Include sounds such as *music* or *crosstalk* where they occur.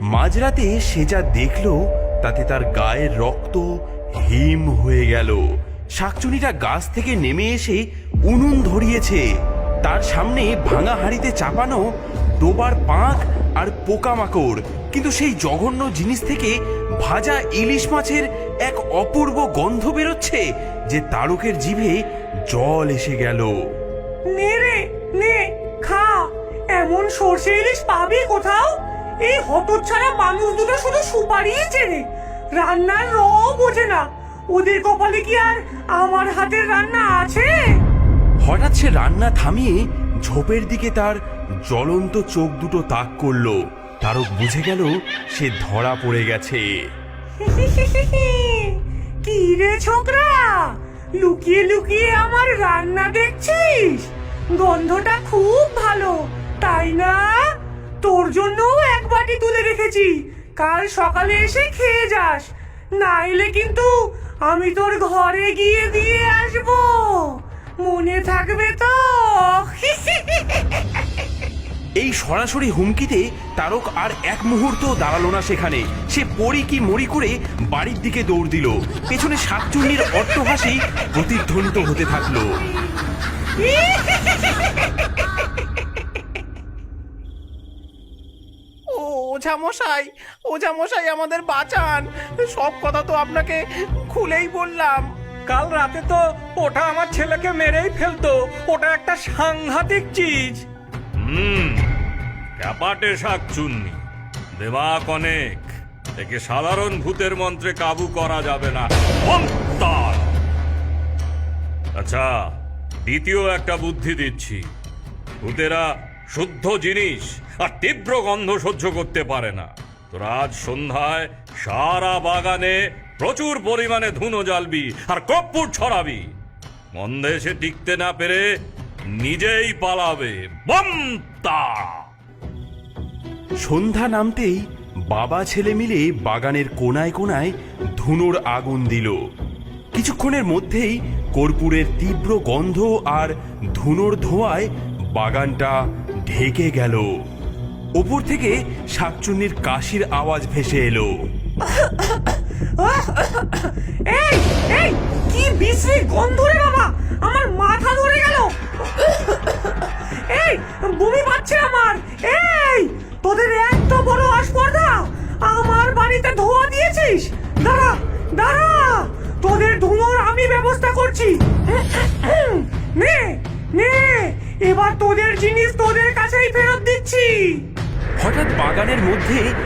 মাঝরাতে সে যা দেখল, তাতে তার গায়ের রক্ত হিম হয়ে গেল। শাকচুনিটা গাছ থেকে নেমে এসে উনুন ধরিয়েছে। তার সামনে ভাঙা হাড়িতে চাপানো ডোবার পাঁক আর পোকামাকড়। কিন্তু সেই জঘন্য জিনিস থেকে ভাজা ইলিশ মাছের এক অপূর্ব গন্ধ বেরোচ্ছে, যে তারকের জিভে জল এসে গেল। নে রে, নে, খা। এমন সর্ষে ইলিশ পাবি কোথাও? এই হতচ্ছাড়া মানুষ দুটো শুধু সুপারিই চেনে। রান্নার র বোঝে না। ওদের কপালে কি আর আমার হাতের রান্না আছে? হঠাৎ সে রান্না থামিয়ে ঝোপের দিকে তার জ্বলন্ত চোখ দুটো তাক করল। তারক বুঝে গেল সে ধরা পড়ে গেছে। *laughs* কি রে ছোকরা? লুকিয়ে লুকিয়ে আমার রান্না দেখছিস? গন্ধটা খুব ভালো তাই না? তোর জন্যও এক বাটি তুলে রেখেছি। কাল সকালে এসে খেয়ে যাস। না এলে কিন্তু আমি তোর ঘরে গিয়ে দিয়ে আসব। মনে থাকবে তো? এই সরাসরি হুমকিতে তারক আর এক মুহূর্ত দাঁড়াল না সেখানে। সে পড়ি কি মরি করে বাড়ির দিকে দৌড় দিল। পেছনে শাকচুন্নির অট্টহাসি প্রতিধ্বনিত হতে থাকল। *laughs* ওঝা মশাই ওঝা মশাই আমাদের বাঁচান। সব কথা তো আপনাকে খুলেই বললাম। কাল রাতে তো ওটা আমার ছেলেকে মেরেই ফেলতো। ওটা একটা সাংঘাতিক চিজ। হুম ক্যাপাটে শাক চুন্নি দেমাক অনেক। একে সাধারণ ভূতের মন্ত্রে কাবু করা যাবে না! আচ্ছা দ্বিতীয় একটা বুদ্ধি দিচ্ছি। ভূতেরা শুদ্ধ জিনিস আর তীব্র গন্ধ সহ্য করতে পারে না। তোরা আজ সন্ধ্যায় সারা বাগানে প্রচুর পরিমাণে ধুনো জ্বালবি আর কর্পূর ছড়াবি। মন্দে সে টিকতে না পেরে নিজেই পালাবে। সন্ধ্যা নামতেই বাবা ছেলে মিলে বাগানের কোনায় কোনায় ধুনোর আগুন দিল। কিছুক্ষণের মধ্যেই কর্পূরের তীব্র গন্ধ আর ধুনোর ধোঁয়ায় বাগানটা ঢেকে গেল। ওপর থেকে শাকচুন্নির কাশির আওয়াজ ভেসে এলো। এই এই, কি বিশ্রী গন্ধ রে বাবা! আমার মাথা ধরে গেল। এই, বমি পাচ্ছে আমার। এই, তোদের এত বড় আসপর্দা! আমার বাড়িতে ধোয়া দিয়েছিস? দাঁড়া দাঁড়া! তোদের ধুনোর আমি ব্যবস্থা করছি। নে নে এবার তোদের জিনিস তোদের কাছেই ফেরত দিচ্ছি। হঠাৎ বাগানের মধ্যে